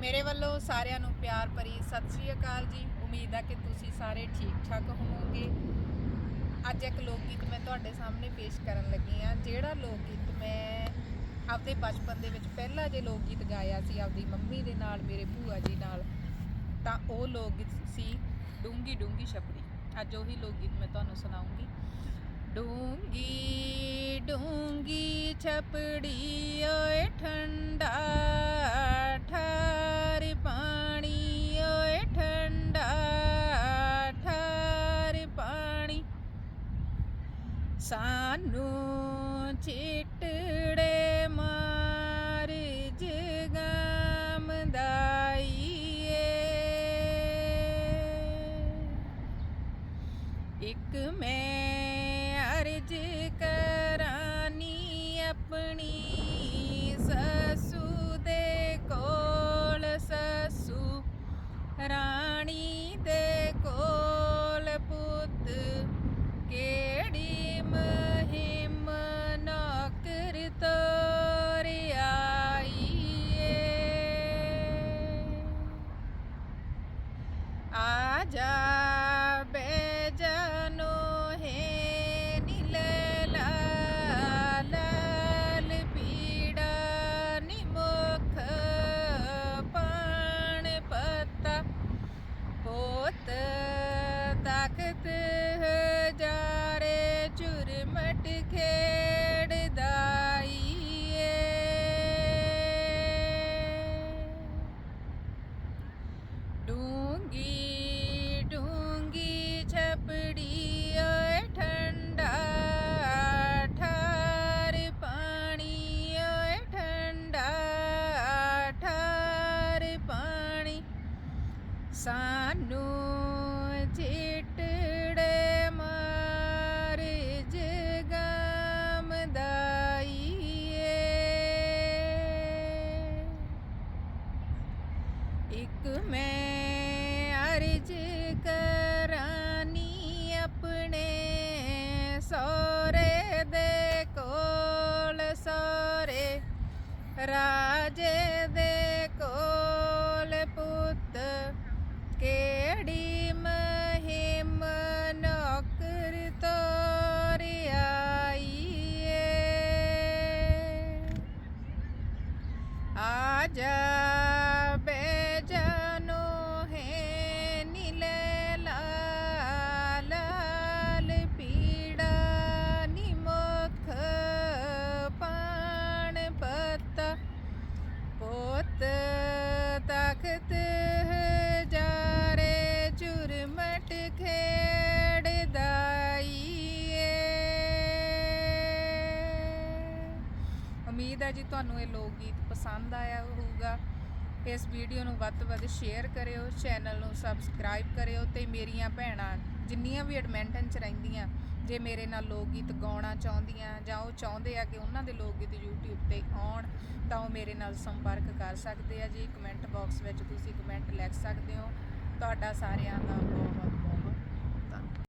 ਮੇਰੇ ਵੱਲੋਂ ਸਾਰਿਆਂ ਨੂੰ ਪਿਆਰ ਭਰੀ ਸਤਿ ਸ੍ਰੀ ਅਕਾਲ ਜੀ। ਉਮੀਦ ਆ ਕਿ ਤੁਸੀਂ ਸਾਰੇ ਠੀਕ ਠਾਕ ਹੋਵੋਗੇ। ਅੱਜ ਇੱਕ ਲੋਕ ਗੀਤ ਮੈਂ ਤੁਹਾਡੇ ਸਾਹਮਣੇ ਪੇਸ਼ ਕਰਨ ਲੱਗੀ ਆ ਜਿਹੜਾ ਲੋਕ ਗੀਤ ਮੈਂ ਆਪਦੇ ਬਚਪਨ ਦੇ ਵਿੱਚ ਪਹਿਲਾ ਜੇ ਲੋਕ ਗੀਤ ਗਾਇਆ ਸੀ, ਆਪਦੀ ਮੰਮੀ ਦੇ ਨਾਲ, ਮੇਰੇ ਭੂਆ ਜੀ ਨਾਲ, ਤਾਂ ਉਹ ਲੋਕ ਗੀਤ ਸੀ ਡੂੰਗੀ ਡੂੰਗੀ ਛਪੜੀ ਅੱਜ ਉਹੀ ਲੋਕ ਗੀਤ ਮੈਂ ਤੁਹਾਨੂੰ ਸੁਣਾਉਂਗੀ। ਡੂੰਗੀ ਡੂੰਗੀ ਛਪੜੀ ਓਏ ਠੰਡਾ ਸਾਨੂੰ ਚਿੱਟੜੇ ਮਾਰ ਜਗਮ ਦਾਈਏ। ਇੱਕ ਮੈਂ ਆ ਜਾ ਬੇਜਨੋ ਹੈ ਨੀਲੇ ਲਾਲ ਪੀੜਾ ਨਿਮੁਖ ਪਾਣ ਪਤਾ ਹੋਤ ਤਖਤ ਹਜ਼ਾਰੇ ਚੁਰਮਟ ਖੇਡਦਾਈਏ ਡੂੰਗੀ ਡੂੰਗੀ ਛਪੜੀ ਓਏ ਠੰਡਾ ਠਾਰ ਪਾਣੀ ਓਏ ਠੰਡਾ ਠਾਰ ਪਾਣੀ। ਸਾਨੂੰ ਚਿੱਟੜੇ ਮਾਰ ਜਗਮ ਦਾਈਏ। ਇੱਕ ਮੈਂ ਅਰਜ ਰਾਜੇ ਦੇ ਕੋਲ ਪੁੱਤ ਕਿਹੜੀ ਮਹਿਮ ਨੌਕਰ ਤੋਰ ਆਈਏ ਆ ਜਾ ਉਮੀਦ ਹੈ ਜੀ ਤੁਹਾਨੂੰ ਇਹ ਲੋਕ ਗੀਤ ਪਸੰਦ ਆਇਆ ਹੋਊਗਾ। ਇਸ ਵੀਡੀਓ ਨੂੰ ਵੱਧ ਤੋਂ ਵੱਧ ਸ਼ੇਅਰ ਕਰਿਓ, ਚੈਨਲ ਨੂੰ ਸਬਸਕ੍ਰਾਈਬ ਕਰਿਓ ਤੇ ਮੇਰੀਆਂ ਭੈਣਾਂ ਜਿੰਨੀਆਂ ਵੀ ਐਡਮਿੰਟਨ ਚ ਰਹਿੰਦੀਆਂ, ਜੇ ਮੇਰੇ ਨਾਲ ਲੋਕ ਗੀਤ ਗਾਉਣਾ ਚਾਹੁੰਦੀਆਂ ਜਾਂ ਉਹ ਚਾਹੁੰਦੇ ਆ ਕਿ ਉਹਨਾਂ ਦੇ ਲੋਕ ਗੀਤ YouTube ਤੇ ਆਉਣ, ਤਾਂ ਉਹ ਮੇਰੇ ਨਾਲ ਸੰਪਰਕ ਕਰ ਸਕਦੇ ਆ ਜੀ। ਕਮੈਂਟ ਬਾਕਸ ਵਿੱਚ ਤੁਸੀਂ ਕਮੈਂਟ ਲਿਖ ਸਕਦੇ ਹੋ। ਤੁਹਾਡਾ ਸਾਰਿਆਂ ਦਾ ਬਹੁਤ ਬਹੁਤ